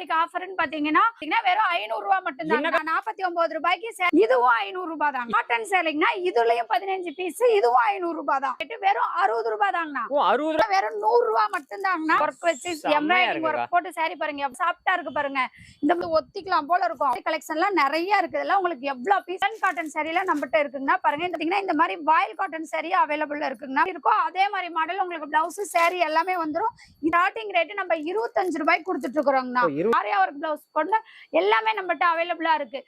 தீபாவளிக்கு ஆஃபர்னு பாத்தீங்கன்னா பாத்தீங்கன்னா வெறும் ஐநூறு ரூபாய் மட்டும்தான் நாற்பத்தி ஒன்பது ரூபாய்க்கு இதுவும் ஐநூறு ரூபாய் தான் காட்டன் சேலைங்கன்னா இதுலயும் பதினஞ்சு பீஸ் இதுவும் ஐநூறு ரூபாய் தான் வெறும் அறுபது ரூபாய் தாங்கண்ணா அறுபது ரூபா? வெறும் நூறு ரூபாய் மட்டும்தாங்கண்ணா. ஒர்க் வச்சு எம்ப்ராய்டிங். ஒர்க் போட்டு சாரி பாருங்க. சாஃப்டா இருக்கு பாருங்க. இந்த மாதிரி ஒத்திக்கலாம் போல இருக்கும். கலெக்ஷன்லாம் நிறைய இருக்கு. இதெல்லாம் உங்களுக்கு எவ்வளவு பீஸ் காட்டன் சாரில நம்மகிட்ட இருக்குங்கன்னா பாருங்க. பாத்தீங்கன்னா இந்த மாதிரி வாயில் காட்டன் சாரி அவைலபிள் இருக்குங்கன்னா இருக்கும். அதே மாதிரி மாடல் உங்களுக்கு பிளவுஸ் சாரி எல்லாமே வந்துரும். ஸ்டார்டிங் ரேட் நம்ம இருபத்தஞ்சு ரூபாய்க்கு கொடுத்துட்டு இருக்கிறோங்கண்ணா. இரு- ஆரியா ஒர்க் பிளவுஸ் கொண்டு எல்லாமே நம்மகிட்ட அவைலபிளா இருக்கு.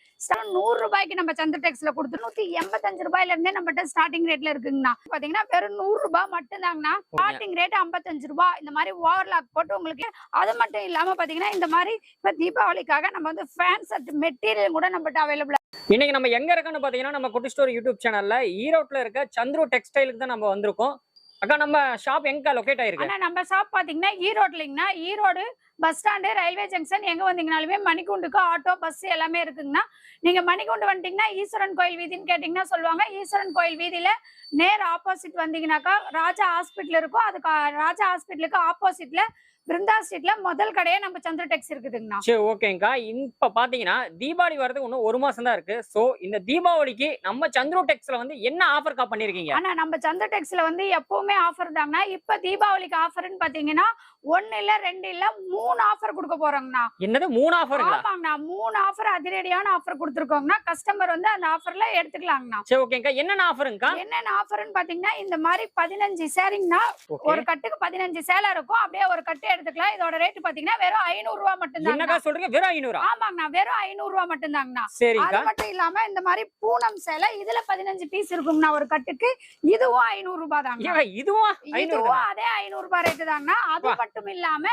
நூறு ரூபாய்க்கு நம்ம சந்திர டெக்ஸ்ல கொடுத்து நூத்தி எண்பத்தஞ்சு ரூபாயில இருந்தே நம்மகிட்ட ஸ்டார்டிங் ரேட்ல இருக்குங்கண்ணா. பாத்தீங்கன்னா வெறும் நூறு ரூபாய் மட்டும்தாங்கண்ணா. ஸ்டார்டிங் ரேட் ஐம்பத்தஞ்சு ரூபாய் இந்த மாதிரி ஓவர்லாக் போட்டு உங்களுக்கு அது மட்டும் இல்லாம பாத்தீங்கன்னா இந்த மாதிரி இப்ப தீபாவளிக்காக நம்ம வந்து ஃபேன் செட் மெட்டீரியல் கூட நம்மகிட்ட அவைலபிள் இன்னைக்கு நம்ம எங்க இருக்கோம்னு பாத்தீங்கன்னா நம்ம குட்டி ஸ்டோர் யூடியூப் சேனல்ல ஈரோட்ல இருக்க சந்துரு டெக்ஸ்டைலுக்கு தான் நம்ம வந்திருக்கோம். அக்கா நம்ம ஷாப் எங்க லொகேட் ஆயிருக்கு? ஆனா நம்ம ஷாப் பாத்தீங்கன்னா ஈரோட்லிங்கண்ணா Erode bus stand railway junction எங்க வந்தீங்கனாலுமே மணிக்குண்டுக்கு ஆட்டோ பஸ் எல்லாமே இருக்குங்கண்ணா. நீங்க மணிக்குண்டு வந்துட்டீங்கன்னா ஈஸ்வரன் கோயில் வீதின்னு கேட்டீங்கன்னா சொல்லுவாங்க. ஈஸ்வரன் கோயில் வீதியில நேர் ஆப்போசிட் வந்தீங்கன்னாக்கா ராஜா ஹாஸ்பிட்டல் இருக்கும். அதுக்கு ராஜா ஹாஸ்பிட்டலுக்கு ஆப்போசிட்ல பிருந்தா ஸ்ட்ரீட்ல முதல் கடையே நம்ம சந்திர டெக்ஸ் இருக்குதுங்கண்ணா. சரி ஓகேங்கக்கா இப்ப பாத்தீங்கன்னா தீபாவளி வரதுக்கு இன்னும் ஒரு மாசம் தான் இருக்கு. சோ இந்த தீபாவளிக்கு நம்ம சந்துரு டெக்ஸ்ல வந்து என்ன ஆஃபர்க்கா பண்ணிருக்கீங்க? ஆனா நம்ம சந்திர டெக்ஸ்ல வந்து எப்பவுமே ஆஃபர் தாங்கண்ணா. இப்ப தீபாவளிக்கு ஆஃபர்னு பாத்தீங்கன்னா ஒன்னு இல்ல ரெண்டு இல்ல மூணு ஆஃபர் கொடுக்க போறோங்கண்ணா. என்னது மூணு ஆஃபருங்களா ஆமாங்கண்ணா மூணு ஆஃபர் அதிரடியான ஆஃபர் கொடுத்துருக்கோங்கண்ணா. கஸ்டமர் வந்து அந்த ஆஃபர்ல எடுத்துக்கலாங்கண்ணா. சரி ஓகேங்கக்கா என்னென்ன ஆஃபருங்கக்கா என்னென்ன ஆஃபர்னு பாத்தீங்கன்னா இந்த மாதிரி பதினஞ்சு சேரிங்கண்ணா ஒரு கட்டுக்கு பதினஞ்சு சேலை இருக்கும். அப்படியே ஒரு கட்டு எடுத்துக்கலாம். இதோட ரேட் பாத்தீங்கன்னா வெறும் ஐநூறு மட்டும்தாங்க என்னக்கா சொல்றீங்க? வெறும் ஐநூறா? ஆமாங்கண்ணா வெறும் ஐநூறு ரூபாய் மட்டும்தாங்கண்ணா அது சரிங்கக்கா மட்டும் இல்லாம இந்த மாதிரி பூனம் சேலை இதுல பதினஞ்சு பீஸ் இருக்குங்கண்ணா ஒரு கட்டுக்கு. இதுவும் ஐநூறு ரூபாய் தாங்க இதுவும் இதுவும் அதே ஐநூறு ரூபாய் ரேட்டு தாங்கண்ணா. அது. மட்டும் இல்லாம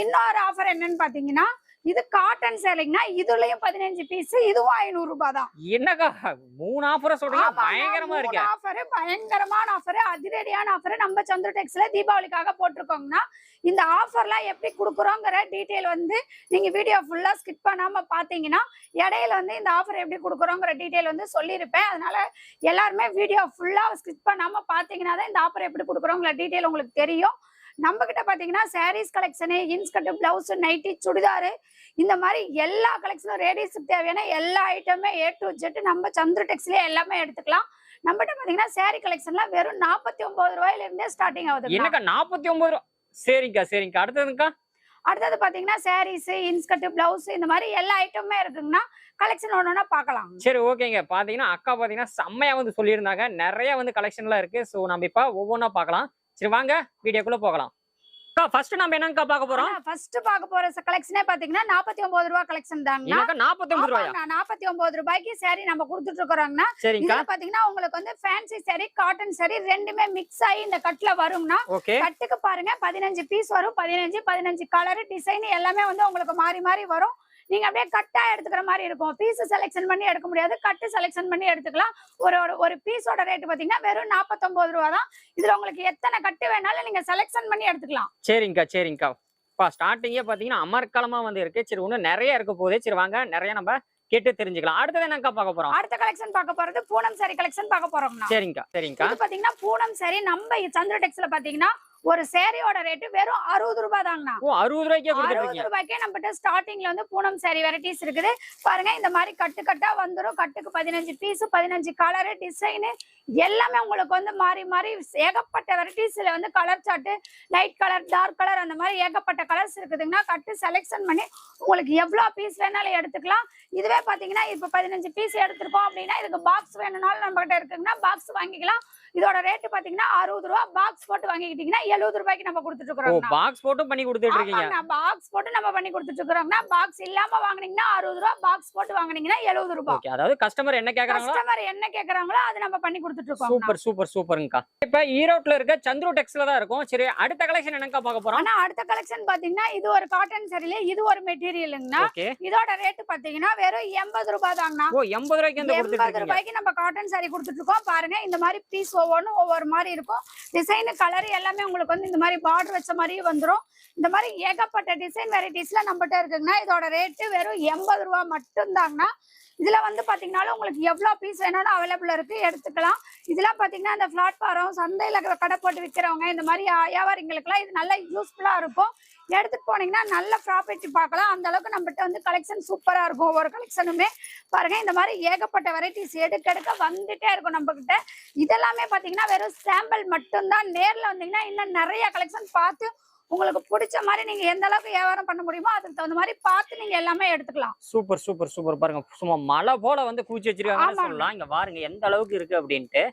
இன்னொரு ஆஃபர் என்னன்னு பாத்தீங்கன்னா இது காட்டன் சேலைங்கண்ணா இதுலயும் பதினஞ்சு பீஸ் இதுவும் ஐநூறு ரூபாய் தான் என்னக்கா மூணு ஆஃபரை சொல்றீங்க? பயங்கரமா இருக்கு. ஆஃபர் பயங்கரமான ஆஃபர் அதிரடியான ஆஃபர் நம்ம சந்திர டெக்ஸ்ல தீபாவளிக்காக போட்டிருக்கோங்கண்ணா இந்த ஆஃபர்லாம் எப்படி கொடுக்குறோங்கிற டீட்டெயில் வந்து நீங்க வீடியோ ஃபுல்லா ஸ்கிப் பண்ணாம பாத்தீங்கன்னா இடையில வந்து இந்த ஆஃபர் எப்படி கொடுக்குறோங்கிற டீட்டெயில் வந்து சொல்லியிருப்பேன். அதனால எல்லாருமே வீடியோ ஃபுல்லா ஸ்கிப் பண்ணாம பாத்தீங்கன்னா தான் இந்த ஆஃபர் எப்படி கொடுக்குறோங்கிற டீட்டெயில் உங்களுக்கு தெரியும். நம்ம கிட்ட பாத்தீங்கன்னா saris collection inskirt blouse nightie churidar இந்த மாதிரி எல்லா கலெக்ஷனும் லேடிஸுக்கு தேவையான எல்லா ஐட்டமே ஏ டு ஜெட் நம்ம சந்திர டெக்ஸ்லயே எல்லாமே எடுத்துக்கலாம். நம்மகிட்ட பாத்தீங்கன்னா saree கலெக்ஷன்லாம் வெறும் நாற்பத்தி ஒன்பது ரூபாயில இருந்தே ஸ்டார்டிங் ஆகுது என்னக்கா நாற்பத்தி ஒன்பது ரூபா? சரிங்கக்கா சரிங்கக்கா. அடுத்ததுங்கக்கா? அடுத்தது பாத்தீங்கன்னா சாரீஸ் இன்ஸ்கர்ட் பிளவுஸ் இந்த மாதிரி எல்லா ஐட்டமுமே இருக்குங்கன்னா கலெக்ஷன் ஒன்னொன்னா பார்க்கலாம் சரி ஓகேங்க. பாத்தீங்கன்னா அக்கா பாத்தீங்கன்னா செம்மையா வந்து சொல்லியிருந்தாங்க. நிறைய வந்து கலெக்ஷன்லாம் இருக்கு. ஸோ நம்ம இப்ப ஒவ்வொன்றா பார்க்கலாம் சரி வாங்க வீடியோக்குள்ள போகலாம். ஃபர்ஸ்ட் நம்ம என்னங்கக்கா பார்க்க போறோம்? ஃபர்ஸ்ட் பார்க்க போற கலெக்ஷனே பாத்தீங்கன்னா நாற்பத்தி ஒன்பது ரூபாய் கலெக்ஷன் என்னக்கா நாற்பத்தி ஒன்பது ரூபாயா? நாற்பத்தி ஒன்பது ரூபாய்க்கு saree நம்ம கொடுத்துட்டு இருக்கிறோங்கண்ணா. சரிங்கக்கா இதுல பாத்தீங்கன்னா உங்களுக்கு வந்து ஃபேன்சி saree காட்டன் saree ரெண்டுமே மிக்ஸ் ஆகி இந்த கட்ல வரும்னா கட்டுக்கு பாருங்க பதினஞ்சு பீஸ் வரும். பதினஞ்சு பதினஞ்சு கலர் டிசைன் எல்லாமே வந்து உங்களுக்கு மாறி மாறி வரும். நீங்க அப்படியே கட்டா எடுத்துக்கிற மாதிரி இருக்கும். பீஸ் செலெக்ஷன் பண்ணி எடுக்க முடியாது. கட்டு செலெக்ஷன் பண்ணி எடுத்துக்கலாம். ஒரு ஒரு- ஒரு பீஸோட ரேட் பாத்தீங்கன்னா வெறும் நாற்பத்தொன்பது ரூபா தான். இதுல உங்களுக்கு எத்தனை கட்டு வேணாலும் நீங்க செலெக்ஷன் பண்ணி எடுத்துக்கலாம். சரிங்கக்கா சரிங்கக்கா. பா ஸ்டார்டிங்கே பாத்தீங்கன்னா அமர்க்கலமா வந்து இருக்கு. சரி இன்னும் நிறைய இருக்க போகுது. சரி வாங்க நிறைய நம்ம கேட்டு தெரிஞ்சுக்கலாம். அடுத்தது என்னக்கா பார்க்க போறோம்? அடுத்த கலெக்ஷன் பார்க்க போறது பூனம் saree கலெக்ஷன் பார்க்க போறோம்னா சரிங்கக்கா சரிங்கக்கா. பாத்தீங்கன்னா பூனம் saree. நம்ம சந்திர டெக்ஸ்ல பாத்தீங்கன்னா ஒரு சேரீயோட ரேட் வெறும் அறுபது ரூபாய் தாங்கண்ணா. அறுபது ரூபாய்க்கே அறுபது ரூபாய்க்கே நம்மகிட்ட ஸ்டார்டிங்ல வந்து பூனம் சாரி வெரைட்டிஸ் இருக்குது. பாருங்க இந்த மாதிரி கட்டு கட்டா வந்துரும். கட்டுக்கு பதினஞ்சு பீஸ் பதினஞ்சு கலர் டிசைனு எல்லாமே உங்களுக்கு வந்து மாறி மாறி ஏகப்பட்ட வெரைட்டிஸ்ல வந்து colour chart light colour dark colour அந்த மாதிரி ஏகப்பட்ட கலர்ஸ் இருக்குதுங்கன்னா கட்டு செலெக்ஷன் பண்ணி உங்களுக்கு எவ்வளவு பீஸ் வேணாலும் எடுத்துக்கலாம். இதுவே பாத்தீங்கன்னா இப்ப பதினஞ்சு பீஸ் எடுத்திருக்கோம் அப்படின்னா இதுக்கு பாக்ஸ் வேணும்னாலும் நம்ம கிட்ட இருக்குங்கன்னா பாக்ஸ் வாங்கிக்கலாம். இதோட ரேட் பாத்தீங்கன்னா அறுபது ரூபா பாக்ஸ் போட்டு வாங்கிக்கிட்டீங்கன்னா எழுபது ரூபாய்க்கு நம்ம கொடுத்துட்டு இருக்கிறோம் பாக்ஸ் போட்டும் பண்ணி கொடுத்துட்டு இருக்கீங்க பாக்ஸ் போட்டு நம்ம பண்ணி கொடுத்துட்டு இருக்கிறோம்னா பாக்ஸ் இல்லாம வாங்குனீங்கன்னா அறுபது ரூபா பாக்ஸ் போட்டு வாங்குனீங்கன்னா எழுபது ரூபாய் அதாவது கஸ்டமர் என்ன கேக்குறாங்களோ கஸ்டமர் என்ன கேக்குறாங்களோ அது நம்ம பண்ணி கொடுத்துட்டு இருக்கோம் சூப்பர் சூப்பர் சூப்பர்ங்கக்கா. இப்ப ஈரோட்ல இருக்க சந்துரு டெக்ஸ்ல தான் இருக்கும். சரி அடுத்த கலெக்ஷன் என்னக்கா பார்க்க போறோம்? ஆனா அடுத்த கலெக்ஷன் பாத்தீங்கன்னா இது ஒரு காட்டன் சரியில இது ஒரு மெட்டீரியலுங்கண்ணா இதோட ரேட் பாத்தீங்கன்னா வெறும் எண்பது ரூபாய் தாங்கண்ணா. ஓ எண்பது ரூபாய்க்கு எண்பது ரூபாய்க்கு நம்ம காட்டன் saree கொடுத்துட்டு இருக்கோம் பாருங்க இந்த மாதிரி பீஸ் ஒவ்வொன்றும் ஒவ்வொரு மாதிரி இருக்கும். டிசைனு கலர் எல்லாமே உங்களுக்கு வந்து இந்த மாதிரி பார்டர் வச்ச மாதிரியும் வந்துடும் இந்த மாதிரி ஏகப்பட்ட டிசைன் வெரைட்டிஸ்லாம் நம்மகிட்ட இருக்குங்கன்னா இதோட ரேட்டு வெறும் எண்பது ரூபா மட்டும்தாங்கண்ணா. இதில் வந்து பார்த்தீங்கன்னாலும் உங்களுக்கு எவ்வளோ பீஸ் வேணாலும் அவைலபிள் இருக்கு எடுத்துக்கலாம். இதெல்லாம் பார்த்தீங்கன்னா இந்த பிளாட்ஃபாரம் சந்தையில் கடை போட்டு விற்கிறவங்க இந்த மாதிரி வியாபாரிங்களுக்குலாம் இது நல்லா யூஸ்ஃபுல்லாக இருக்கும். எடுத்துட்டு போனீங்கன்னா நல்ல ப்ராப்பர்ட்டி பார்க்கலாம். அந்த அளவுக்கு நம்மகிட்ட வந்து கலெக்ஷன் சூப்பரா இருக்கும். ஒவ்வொரு கலெக்ஷனுமே பாருங்க இந்த மாதிரி ஏகப்பட்ட வெரைட்டிஸ் எடுக்க எடுக்க வந்துட்டே இருக்கும் நம்ம கிட்ட இதெல்லாமே பாத்தீங்கன்னா வெறும் சாம்பிள் மட்டும்தான். நேர்ல வந்தீங்கன்னா இன்னும் நிறைய கலெக்ஷன் பார்த்து உங்களுக்கு பிடிச்ச மாதிரி நீங்க எந்த அளவுக்கு வியாபாரம் பண்ண முடியுமோ அதுக்கு தகுந்த மாதிரி பார்த்து நீங்க எல்லாமே எடுத்துக்கலாம். சூப்பர் சூப்பர் சூப்பர் பாருங்க சும்மா மலை போல வந்து கூச்சி வச்சிருக்காங்கன்னு ஆமாங்க. சொல்லலாம். இங்க பாருங்க எந்த அளவுக்கு இருக்கு அப்படின்ட்டு.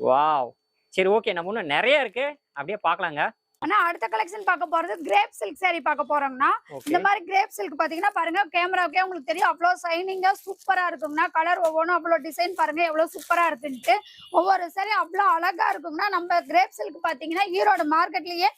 வாவ் சரி ஓகே நம்ம இன்னும் நிறைய இருக்கு. அப்படியே பார்க்கலாங்க. ஆனா அடுத்த கலெக்ஷன் பார்க்க போறது கிரேப் சில்க் saree பார்க்க போறோம்னா இந்த மாதிரி கிரேப் சில்க் பாத்தீங்கன்னா பாருங்க கேமராவுக்கே உங்களுக்கு தெரியும். அவ்வளவு சைனிங்கா சூப்பரா இருக்கும்னா கலர் ஒவ்வொன்றும் அவ்வளவு டிசைன் பாருங்க எவ்வளவு சூப்பரா இருக்குன்ட்டு. ஒவ்வொரு saree அவ்வளவு அழகா இருக்கும்னா நம்ம கிரேப் சில்க் பாத்தீங்கன்னா ஈரோடு மார்க்கெட்லயே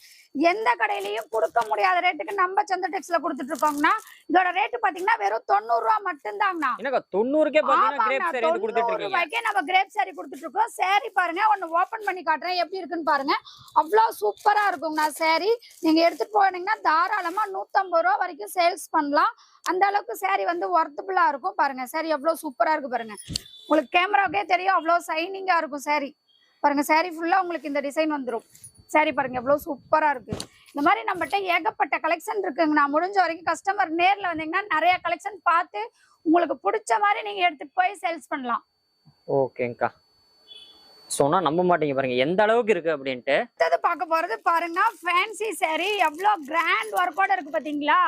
எந்த கடையிலயும் கொடுக்க முடியாத ரேட்டுக்கு நம்ம சந்திர டெக்ஸ்ல கொடுத்துட்டு இருக்கோம்னா இதோட ரேட்டு பாத்தீங்கன்னா வெறும் தொண்ணூறு ரூபா மட்டும்தாங்கண்ணா தொண்ணூறுக்கே சாரி ரூபாய்க்கே நம்ம கிரேப் saree கொடுத்துட்டு இருக்கோம். Saree பாருங்க ஒன்னு ஓபன் பண்ணி காட்டுறேன். எப்படி இருக்குன்னு பாருங்க. அவ்வளவு சூப்பரா இருக்குங்கண்ணா saree நீங்க எடுத்துட்டு போனீங்கன்னா தாராளமா நூத்தம்பது ரூபா வரைக்கும் சேல்ஸ் பண்ணலாம். அந்த அளவுக்கு saree வந்து ஒர்த்தபுளா இருக்கும் பாருங்க. saree எவ்வளவு சூப்பரா இருக்கு பாருங்க. உங்களுக்கு கேமராவுக்கே தெரியும் அவ்வளவு சைனிங்கா இருக்கும் saree. பாருங்க saree ஃபுல்லா உங்களுக்கு இந்த டிசைன் வந்துரும். saree பாருங்க எவ்வளவு சூப்பரா இருக்கு. இந்த மாதிரி நம்மகிட்ட ஏகப்பட்ட கலெக்ஷன் இருக்குங்க நான் முடிஞ்ச வரைக்கும் கஸ்டமர் நேர்ல வந்தீங்கன்னா நிறைய கலெக்ஷன் பார்த்து உங்களுக்கு பிடிச்ச மாதிரி நீங்க எடுத்துட்டு போய் சேல்ஸ் பண்ணலாம். ஓகேங்கக்கா சொன்னா நம்ப மாட்டீங்க பாருங்க. எந்த அளவுக்கு இருக்கு அப்படின்ட்டு. பார்க்க போறது பாருங்க. Fancy saree. எவ்வளவு கிராண்ட் ஒர்க்கோட இருக்கு பாத்தீங்களா?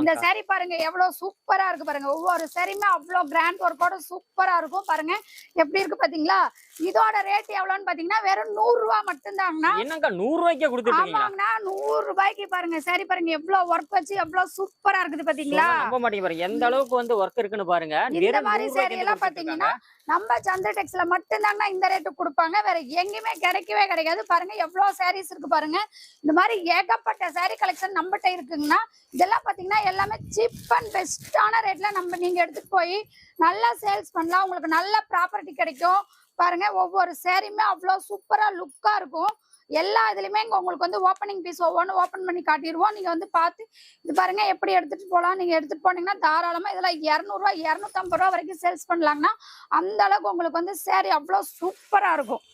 இந்த saree பாருங்க எவ்வளவு சூப்பரா இருக்கு பாருங்க. ஒவ்வொரு சாரியுமே அவ்வளவு கிராண்ட் ஒர்க்கோட சூப்பரா இருக்கும் பாருங்க. எப்படி இருக்கு பாத்தீங்களா? இதோட ரேட் எவ்வளவுன்னு பாத்தீங்கன்னா வெறும் நூறு ரூபாய் மட்டும்தாங்கண்ணா நூறு ரூபாய்க்கே ஆமாங்கண்ணா நூறு ரூபாய்க்கு பாருங்க. சரி பாருங்க எவ்வளவு ஒர்க் வச்சு எவ்வளவு சூப்பரா இருக்குது பாத்தீங்களா? நம்ப மாட்டீங்க பாருங்க. எந்த அளவுக்கு வந்து ஒர்க் இருக்குன்னு பாருங்க. இந்த மாதிரி saree எல்லாம் பாத்தீங்கன்னா. நம்ம சந்திர டெக்ஸ்ல மட்டும்தாங்க இந்த ரேட்டு கொடுப்பாங்க. வேற எங்கேயுமே கிடைக்கவே கிடைக்காது. பாருங்க எவ்வளவு சாரீஸ் இருக்கு பாருங்க. இந்த மாதிரி ஏகப்பட்ட சாரீ கலெக்ஷன் நம்மகிட்ட இருக்குங்கன்னா இதெல்லாம் பார்த்தீங்கன்னா எல்லாமே சீப் அண்ட் பெஸ்டான ரேட்ல நம்ம நீங்க எடுத்துட்டு போய் நல்லா சேல்ஸ் பண்ணலாம். உங்களுக்கு நல்ல ப்ராப்பர்ட்டி கிடைக்கும். பாருங்க ஒவ்வொரு சேரீயுமே அவ்வளோ சூப்பரா லுக்கா இருக்கும். எல்லா இதுலையுமே இங்கே உங்களுக்கு வந்து ஓப்பனிங் பீஸ் ஒவ்வொன்று ஓப்பன் பண்ணி காட்டிடுவோம். நீங்கள் வந்து பார்த்து இது பாருங்க எப்படி எடுத்துகிட்டு போகலாம் நீங்கள் எடுத்துகிட்டு போனீங்கன்னா தாராளமாக இதெல்லாம் இரநூறுவா இரநூத்தம்பது ரூபா வரைக்கும் சேல்ஸ் பண்ணலாங்கன்னா அந்த அளவுக்கு உங்களுக்கு வந்து சேரீ அவ்வளோ சூப்பராக இருக்கும்.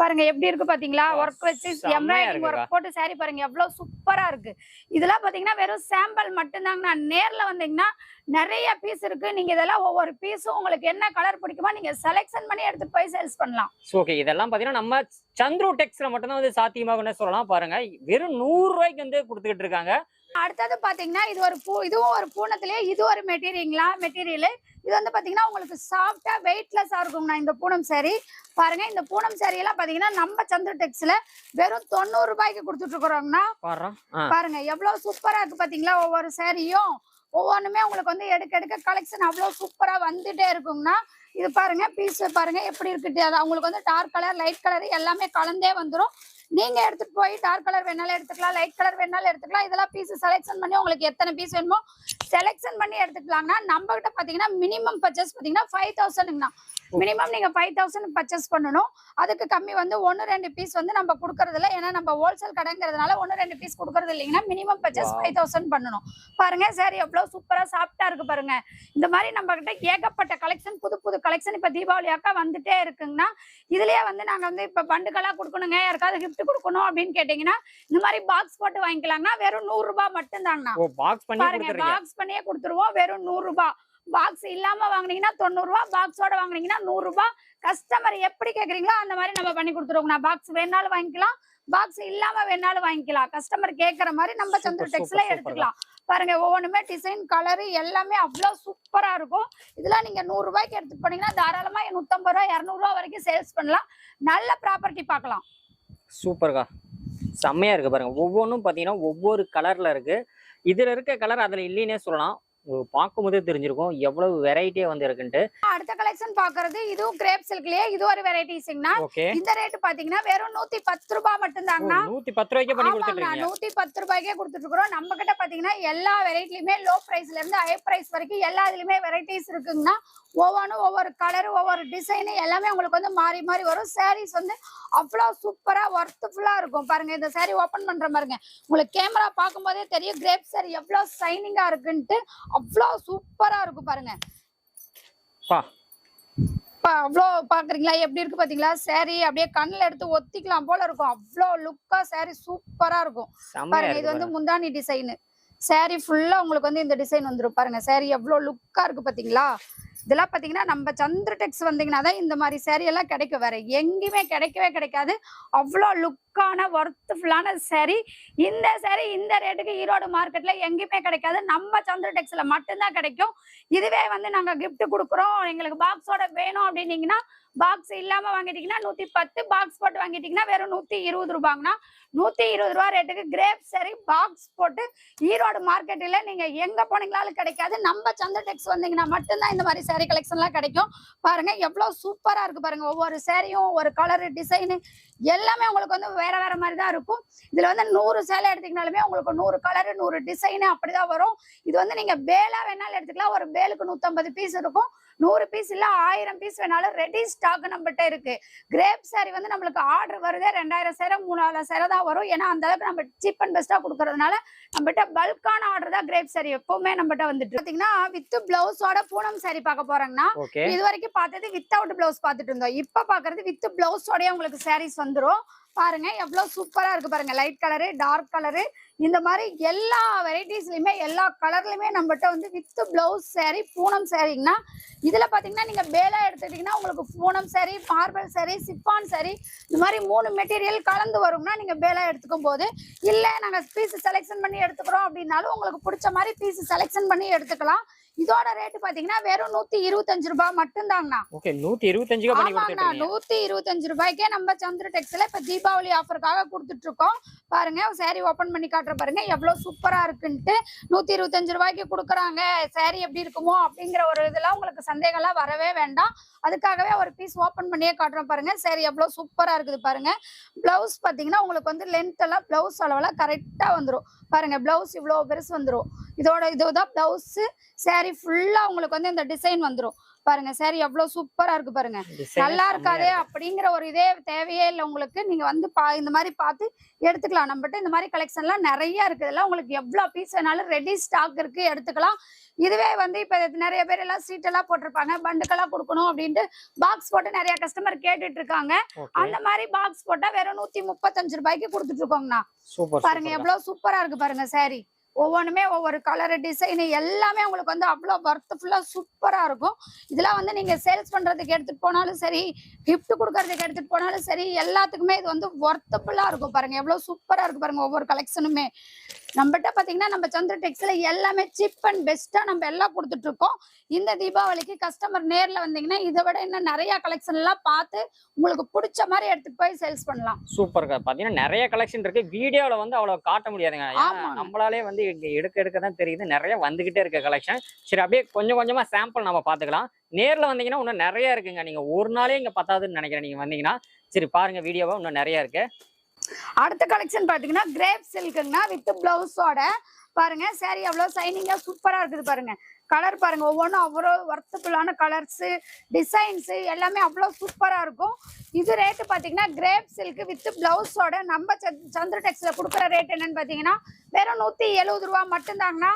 பாருங்க எப்படி இருக்கு பாத்தீங்களா? ஒர்க் வச்சு எம்ப்ராய்டிங். ஒர்க் போட்டு saree பாருங்க எவ்வளவு சூப்பரா இருக்கு. இதெல்லாம் பாத்தீங்கன்னா வெறும் சாம்பிள் மட்டும்தாங்க நான் நேர்ல வந்தீங்கன்னா நிறைய பீஸ் இருக்கு. நீங்க இதெல்லாம் ஒவ்வொரு பீஸும் உங்களுக்கு என்ன கலர் பிடிக்குமோ நீங்க செலெக்ஷன் பண்ணி எடுத்துட்டு போய் சேல்ஸ் பண்ணலாம். ஓகே இதெல்லாம் பாத்தீங்கன்னா நம்ம சந்துரு டெக்ஸ்ல மட்டும்தான் வந்து சாத்தியமாகும்னு சொல்லலாம். பாருங்க வெறும் நூறு ரூபாய்க்கு வந்து கொடுத்துக்கிட்டு இருக்காங்க. அடுத்தது பாத்தீங்கன்னா இது ஒரு பூ இதுவும் ஒரு பூனத்திலேயே இது ஒரு மெட்டீரியங்களா மெட்டீரியல். இது வந்து பாத்தீங்கன்னா உங்களுக்கு சாஃப்டா வெயிட்லெஸ்ஸா இருக்குங்கண்ணா இந்த பூனம் saree. பாருங்க இந்த பூனம் எல்லாம் பாத்தீங்கன்னா நம்ம சந்திர டெக்ஸ்ல வெறும் தொண்ணூறு ரூபாய்க்கு பாரு பாருங்க எவ்வளவு சூப்பரா இருக்கு பாத்தீங்களா ஒவ்வொரு சாரியும் ஒவ்வொன்றுமே உங்களுக்கு வந்து எடுக்க எடுக்க கலெக்ஷன் அவ்வளவு சூப்பரா வந்துட்டே இருக்குங்கண்ணா. இது பாருங்க பீஸ் பாருங்க எப்படி இருக்குது அது அவங்களுக்கு வந்து டார்க் கலர் லைட் கலர் எல்லாமே கலந்தே வந்துரும். நீங்க எடுத்துட்டு போய் டார்க் கலர் வேணாலும் எடுத்துக்கலாம் லைட் கலர் வேணாலும் எடுத்துக்கலாம். இதெல்லாம் பீஸ் செலெக்ஷன் பண்ணி உங்களுக்கு எத்தனை பீஸ் வேணுமோ செலெக்ஷன் பண்ணி எடுத்துக்கலாங்கன்னா நம்ம கிட்ட பாத்தீங்கன்னா மினிமம் பர்ச்சேஸ் பாத்தீங்கன்னா ஃபைவ் தௌசண்ட்ங்கண்ணா மினிமம் நீங்க ஃபைவ் தௌசண்ட் பர்ச்சேஸ் பண்ணணும். அதுக்கு கம்மி வந்து ஒன்னு ரெண்டு பீஸ் வந்து நம்ம கொடுக்கறது இல்ல ஏன்னா நம்ம ஹோல்சேல் கடைங்கிறதுனால ஒன்னு ரெண்டு பீஸ் கொடுக்கறது இல்லைங்கன்னா மினிமம் பர்ச்சேஸ். ஃபைவ் தௌசண்ட் பண்ணணும். பாருங்க சாரி எவ்வளவு சூப்பரா சாஃப்டா இருக்கு பாருங்க. இந்த மாதிரி நம்ம கிட்ட ஏகப்பட்ட கலெக்ஷன் புது புது கலெக்ஷன் இப்ப தீபாவளி அக்கா வந்துட்டே இருக்குங்கன்னா இதுலயே வந்து நாங்க வந்து இப்ப பண்டுகளா கொடுக்கணுங்க. யாருக்காவது gift கொடுக்கணும் அப்படின்னு கேட்டீங்கன்னா இந்த மாதிரி பாக்ஸ் போட்டு வாங்கிக்கலாங்கன்னா வெறும் நூறு ரூபாய் பாக்ஸ் பண்ணி பாருங்க பாக்ஸ் பண்ணியே கொடுத்துருவோம். வெறும் நூறு ரூபாய். பாக்ஸ் இல்லாம வாங்குனீங்கன்னா தொண்ணூறு ரூபாய் பாக்ஸோட வாங்குனீங்கன்னா நூறு ரூபாய் கஸ்டமர் எப்படி கேக்குறீங்களோ அந்த மாதிரி நம்ம பண்ணி கொடுத்துருவோம். நான் பாக்ஸ் வேணாலும் வாங்கிக்கலாம் பாக்ஸ் இல்லாம வேணாலும் வாங்கிக்கலாம். கஸ்டமர் கேக்குற மாதிரி நம்ம சந்திர டெக்ஸ்ல. எடுத்துக்கலாம். பாருங்க ஒவ்வொன்றுமே டிசைன் கலர் எல்லாமே அவ்வளவு சூப்பரா இருக்கும். இதெல்லாம் நீங்க நூறு ரூபாய்க்கு எடுத்துட்டு போனீங்கன்னா தாராளமா நூத்தம்பது ரூபாய் இரநூறுவா வரைக்கும் சேல்ஸ் பண்ணலாம். நல்ல ப்ராப்பர்ட்டி பார்க்கலாம். சூப்பர்க்கா செம்மையா இருக்கு பாருங்க. ஒவ்வொன்றும் பாத்தீங்கன்னா ஒவ்வொரு கலர்ல இருக்கு. இதுல இருக்க கலர் அதுல இல்லைன்னே சொல்லலாம். உங்களுக்கு பார்க்கும்போதே தெரிஞ்சிருக்கும். எவ்வளவு வெரைட்டியா வந்து இருக்குன்ட்டு. அடுத்த கலெக்ஷன் பாக்குறது இதுவும் கிரேப் சில்க்லயே இது ஒரு வெரைட்டிஸ்ங்கண்ணா இந்த ரேட் பாத்தீங்கன்னா வெறும் நூத்தி பத்து ரூபாய் மட்டும்தாங்கண்ணா. நூத்தி பத்து ரூபாய்க்கே பண்ணி இருக்கீங்க நூத்தி பத்து ரூபாய்க்கே கொடுத்துட்டு இருக்கிறோம் நம்ம கிட்ட பாத்தீங்கன்னா எல்லா வெரைட்டிலுமே லோ பிரைஸ்ல இருந்து ஹை பிரைஸ் வரைக்கும் எல்லா இதுலயுமே வெரைட்டிஸ் இருக்குங்கன்னா ஒவ்வொன்றும் ஒவ்வொரு கலர் ஒவ்வொரு டிசைன் எல்லாமே உங்களுக்கு வந்து மாறி மாறி வரும். சாரீஸ் வந்து அவ்வளோ சூப்பரா ஒர்த்ஃபுல்லா இருக்கும். பாருங்க இந்த saree ஓபன் பண்ற பாருங்க உங்களுக்கு கேமரா பார்க்கும்போதே தெரியும் கிரேப் saree எவ்வளவு ஷைனிங்கா இருக்குன்ட்டு அவ்வளோ சூப்பரா இருக்கும் பாருங்க. அவ்வளோ பாக்குறீங்களா எப்படி இருக்கு பாத்தீங்களா saree அப்படியே கண்ணுல எடுத்து ஒத்திக்கலாம் போல இருக்கும். அவ்வளோ லுக்கா saree சூப்பரா இருக்கும். பாருங்க இது வந்து முந்தானி டிசைன் saree ஃபுல்லா உங்களுக்கு வந்து இந்த டிசைன் வந்துரும். பாருங்க saree எவ்வளவு லுக்கா இருக்கு பாத்தீங்களா இதெல்லாம் பார்த்தீங்கன்னா நம்ம சந்திர டெக்ஸ் வந்தீங்கன்னா தான் இந்த மாதிரி சேரீ எல்லாம் கிடைக்கும். வேற எங்கேயுமே கிடைக்கவே கிடைக்காது. அவ்வளோ லுக்கான ஒர்த்ஃபுல்லான சேரீ இந்த சேரீ இந்த ரேட்டுக்கு ஈரோடு மார்க்கெட்ல எங்கேயுமே கிடைக்காது. நம்ம சந்திர டெக்ஸில் மட்டும்தான் கிடைக்கும். இதுவே வந்து நாங்கள் கிஃப்ட் கொடுக்குறோம். எங்களுக்கு பாக்ஸோட வேணும் அப்படின்னீங்கன்னா பாக்ஸ் இல்லாம வாங்கிட்டீங்கன்னா நூத்தி பத்து. பாக்ஸ் போட்டு வாங்கிட்டீங்கன்னா வெறும் நூத்தி இருபது ரூபாங்கண்ணா. நூத்தி இருபது ரூபா ரேட்டுக்கு கிரேப் சரி பாக்ஸ் போட்டு ஈரோடு மார்க்கெட்டில் நீங்க எங்க போனீங்களாலும் கிடைக்காது. நம்ம சந்த டெக்ஸ் வந்தீங்கன்னா மட்டும்தான் இந்த மாதிரி சேரீ கலெக்ஷன்லாம் கிடைக்கும். பாருங்க எவ்வளவு சூப்பரா இருக்கு பாருங்க. ஒவ்வொரு சேரீயும் ஒரு கலர் டிசைனு எல்லாமே உங்களுக்கு வந்து வேற வேற மாதிரி தான் இருக்கும். இதுல வந்து நூறு சேலை எடுத்தீங்கனாலுமே உங்களுக்கு நூறு கலரு நூறு டிசைனு அப்படிதான் வரும். இது வந்து நீங்க பேலா வேணாலும் எடுத்துக்கலாம். ஒரு பேலுக்கு நூத்தம்பது பீஸ் இருக்கும். நூறு பீஸ் இல்ல ஆயிரம் பீஸ் வேணாலும் ரெடி ஸ்டாக் நம்மகிட்ட இருக்கு. கிரேப் saree வந்து நம்மளுக்கு ஆர்டர் வருதே ரெண்டாயிரம் சேரை மூணாயிரம் சேரை தான் வரும். ஏன்னா அந்த அளவுக்கு நம்ம சீப் அண்ட் பெஸ்டா கொடுக்கறதுனால நம்மகிட்ட பல்கான ஆர்டர் தான் கிரேப் saree எப்பவுமே நம்மகிட்ட வந்துட்டு பாத்தீங்கன்னா வித் பிளவுஸோட பூனம் saree பார்க்க போறாங்கன்னா இது வரைக்கும் பார்த்தது வித்தவுட் பிளவுஸ் பார்த்துட்டு இருந்தோம். இப்ப பாக்குறது வித் பிளவுஸோடய உங்களுக்கு sarees வந்துரும். பாருங்க எவ்வளவு சூப்பரா இருக்கு பாருங்க. லைட் கலரு டார்க் கலரு இந்த மாதிரி எல்லா வெரைட்டிஸ்லயுமே எல்லா கலர்லயுமே நம்மகிட்ட வந்து வித் பிளவுஸ் saree பூனம் சாரீங்கன்னா இதுல பாத்தீங்கன்னா நீங்க பேலா எடுத்துட்டீங்கன்னா உங்களுக்கு Poonam saree marble saree chiffon saree இந்த மாதிரி மூணு மெட்டீரியல் கலந்து வரும்னா நீங்க பேலா எடுத்துக்கும் போது இல்ல நாங்க பீஸ் செலெக்ஷன் பண்ணி எடுத்துக்கிறோம் அப்படின்னாலும் உங்களுக்கு பிடிச்ச மாதிரி பீஸ் செலெக்ஷன் பண்ணி எடுத்துக்கலாம். இதோட ரேட் பாத்தீங்கன்னா வெறும் நூத்தி இருபத்தஞ்சு ரூபாய் மட்டும்தாங்கண்ணா. ஓகே நூத்தி இருபத்தஞ்சுக்கு பண்ணி ஆமாங்கண்ணா நூத்தி இருபத்தஞ்சு ரூபாய்க்கே நம்ம சந்திர டெக்ஸ்ல இப்ப தீபாவளி ஆஃபருக்காக கொடுத்துட்டு இருக்கோம் பாருங்க saree ஓபன் பண்ணி காட்டுற பாருங்க எவ்வளவு சூப்பரா இருக்குன்ட்டு நூத்தி இருபத்தஞ்சு ரூபாய்க்கு கொடுக்குறாங்க. saree எப்படி இருக்குமோ அப்படிங்கிற ஒரு இதெல்லாம் உங்களுக்கு சந்தேகம்லாம் வரவே வேண்டாம். அதுக்காகவே ஒரு பீஸ் ஓபன் பண்ணியே காட்டுறோம் பாருங்க saree எவ்வளவு சூப்பரா இருக்குது பாருங்க. பிளவுஸ் பாத்தீங்கன்னா உங்களுக்கு வந்து லென்த் எல்லாம் பிளவுஸ் அளவெல்லாம் கரெக்டா வந்துரும். பாருங்க பிளவுஸ் இவ்வளவு பெருசு வந்துரும். இதோட இதுதான் பிளவுஸ் saree ஃபுல்லா உங்களுக்கு வந்து இந்த டிசைன் வந்துரும். பாருங்க saree எவ்வளவு சூப்பரா இருக்கு பாருங்க. நல்லா இருக்காதே இருக்கு. அப்படிங்கிற ஒரு இதே தேவையே இல்லை உங்களுக்கு. நீங்க வந்து பா இந்த மாதிரி பார்த்து எடுத்துக்கலாம். நம்மகிட்ட இந்த மாதிரி கலெக்ஷன்லாம் நிறைய இருக்குது. எல்லாம் உங்களுக்கு எவ்வளவு பீஸ் வேணாலும் ரெடி ஸ்டாக் இருக்கு எடுத்துக்கலாம். இதுவே வந்து இப்ப நிறைய பேர் எல்லாம் சீட் எல்லாம் போட்டிருப்பாங்க. பண்டுக்கெல்லாம் கொடுக்கணும் அப்படின்ட்டு பாக்ஸ் போட்டு நிறைய கஸ்டமர் கேட்டுட்டு இருக்காங்க. அந்த மாதிரி பாக்ஸ் போட்டா வெறும் நூத்தி முப்பத்தஞ்சு ரூபாய்க்கு கொடுத்துட்டு இருக்கோங்கண்ணா. பாருங்க எவ்வளவு சூப்பரா இருக்கு பாருங்க saree. ஒவ்வொன்றுமே ஒவ்வொரு கலர் டிசைன் எல்லாமே உங்களுக்கு வந்து அவ்வளோ ஒர்த்ஃபுல்லா சூப்பரா இருக்கும். இதெல்லாம் வந்து நீங்க சேல்ஸ் பண்றதுக்கு எடுத்துட்டு போனாலும் சரி gift கொடுக்கறதுக்கு எடுத்துட்டு போனாலும் சரி எல்லாத்துக்குமே இது வந்து ஒர்த்தபுல்லா இருக்கும் பாருங்க. எவ்வளவு சூப்பரா இருக்கு பாருங்க ஒவ்வொரு கலெக்ஷனுமே நம்மகிட்ட பாத்தீங்கன்னா நம்ம சந்திர டெக்ஸ்ல எல்லாமே சீப் அண்ட் பெஸ்டா நம்ம எல்லாம் கொடுத்துட்டு இருக்கோம். இந்த தீபாவளிக்கு கஸ்டமர் நேர்ல வந்தீங்கன்னா இதை விட இன்னும் நிறைய கலெக்ஷன் எல்லாம் பார்த்து உங்களுக்கு பிடிச்ச மாதிரி எடுத்துட்டு போய் சேல்ஸ் பண்ணலாம். சூப்பர் பாத்தீங்கன்னா நிறைய கலெக்ஷன் இருக்கு. வீடியோல வந்து அவ்வளவு காட்ட முடியாதுங்க. ஆமாங்க. நம்மளாலே வந்து இங்க எடுக்க எடுக்க தான் தெரியுது. நிறைய வந்துகிட்டே இருக்க கலெக்ஷன் சரி அப்படியே கொஞ்சம் கொஞ்சமாக சாம்பிள் நம்ம பார்த்துக்கலாம். நேரில் வந்தீங்கன்னா இன்னும் நிறைய இருக்குங்க. நீங்கள் ஒரு நாளே இங்கே பத்தாதுன்னு நினைக்கிறேன். நீங்கள் வந்தீங்கன்னா சரி பாருங்க வீடியோவா இன்னும் நிறைய இருக்கு. அடுத்த கலெக்ஷன் பார்த்தீங்கன்னா கிரேப் சில்க்குங்கண்ணா வித் பிளவுஸோட பாருங்க saree எவ்வளோ சைனிங்காக சூப்பராக இருக்குது பாருங்க. கலர் பாருங்க. ஒவ்வொன்றும் அவ்வளோ ஒர்த்தபுல்லான கலர்ஸு டிசைன்ஸு எல்லாமே அவ்வளோ சூப்பராக இருக்கும். இது ரேட்டு பார்த்தீங்கன்னா கிரேப் சில்க் வித் ப்ளவுஸோட நம்ம சந்த்- சந்திர டெக்ஸில் கொடுக்குற ரேட் என்னன்னு பார்த்தீங்கன்னா வெறும் நூற்றி எழுபது ரூபா மட்டும்தாங்கண்ணா.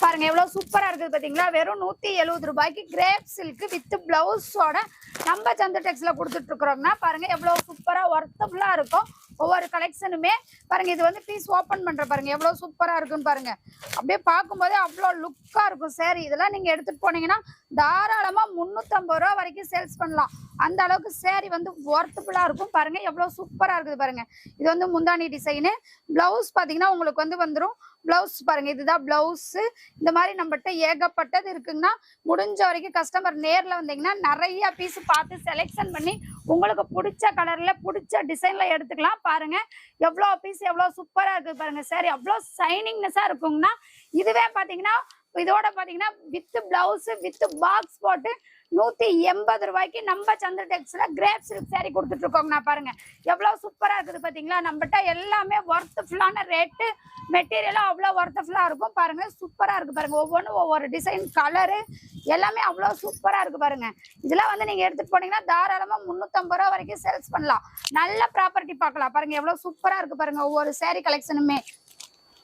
பாருங்க எவ்வளோ சூப்பராக இருக்குது பார்த்தீங்களா வெறும் நூற்றி எழுபது ரூபாய்க்கு கிரேப் சில்க் வித் ப்ளவுஸோட நம்ம சந்திர டெக்ஸில் கொடுத்துட்ருக்குறோம்னா பாருங்கள் எவ்வளோ சூப்பராக சூப்பரா இருக்கும். ஒவ்வொரு கலெக்ஷனுமே பாருங்க இது வந்து பீஸ் ஓப்பன் பண்ற பாருங்க எவ்வளவு சூப்பரா இருக்குன்னு பாருங்க. அப்படியே பார்க்கும்போதே அவ்வளோ லுக்கா இருக்கும் சரி இதெல்லாம் நீங்க எடுத்துட்டு போனீங்கன்னா தாராளமா முந்நூற்றம்பது ரூபா வரைக்கும் சேல்ஸ் பண்ணலாம். அந்த அளவுக்கு சேரீ வந்து ஒர்த்தபுளா இருக்கும். பாருங்க எவ்வளவு சூப்பரா இருக்குது பாருங்க. இது வந்து முந்தானி டிசைனு பிளவுஸ் பாத்தீங்கன்னா உங்களுக்கு வந்து வந்துடும் பிளவுஸ் பாருங்க இதுதான் பிளவுஸு இந்த மாதிரி நம்மகிட்ட ஏகப்பட்டது இருக்குங்கன்னா முடிஞ்ச வரைக்கும் கஸ்டமர் நேரில் வந்தீங்கன்னா நிறைய பீஸ் பார்த்து செலெக்ஷன் பண்ணி உங்களுக்கு பிடிச்ச கலரில் பிடிச்ச டிசைனில் எடுத்துக்கலாம். பாருங்க. எவ்வளோ பீஸ் எவ்வளோ சூப்பராக இருக்கு பாருங்க. சார் எவ்வளோ சைனிங்னஸாக இருக்குங்கன்னா இதுவே பார்த்தீங்கன்னா இதோட பார்த்தீங்கன்னா வித் பிளவுஸு வித் பாக்ஸ் போட்டு நூத்தி எண்பது ரூபாய்க்கு நம்ம சந்திர டெக்ஸ்ல கிரேப் சில்க் saree கொடுத்துட்டு இருக்கோங்கண்ணா பாருங்க எவ்வளவு சூப்பரா இருக்குது பாத்தீங்களா? நம்மகிட்ட எல்லாமே ஒர்த்ஃபுல்லான ரேட்டு மெட்டீரியலும் அவ்வளோ ஒர்த்ஃபுல்லா இருக்கும். பாருங்க சூப்பரா இருக்கு பாருங்க. ஒவ்வொன்றும் ஒவ்வொரு டிசைன் கலரு எல்லாமே அவ்வளோ சூப்பரா இருக்கு பாருங்க. இதெல்லாம் வந்து நீங்க எடுத்துட்டு போனீங்கன்னா தாராளமா முந்நூற்றம்பது ரூபா வரைக்கும் சேல்ஸ் பண்ணலாம். நல்ல ப்ராப்பர்ட்டி பார்க்கலாம். பாருங்க எவ்வளவு சூப்பரா இருக்கு பாருங்க. ஒவ்வொரு சேரீ கலெக்ஷனுமே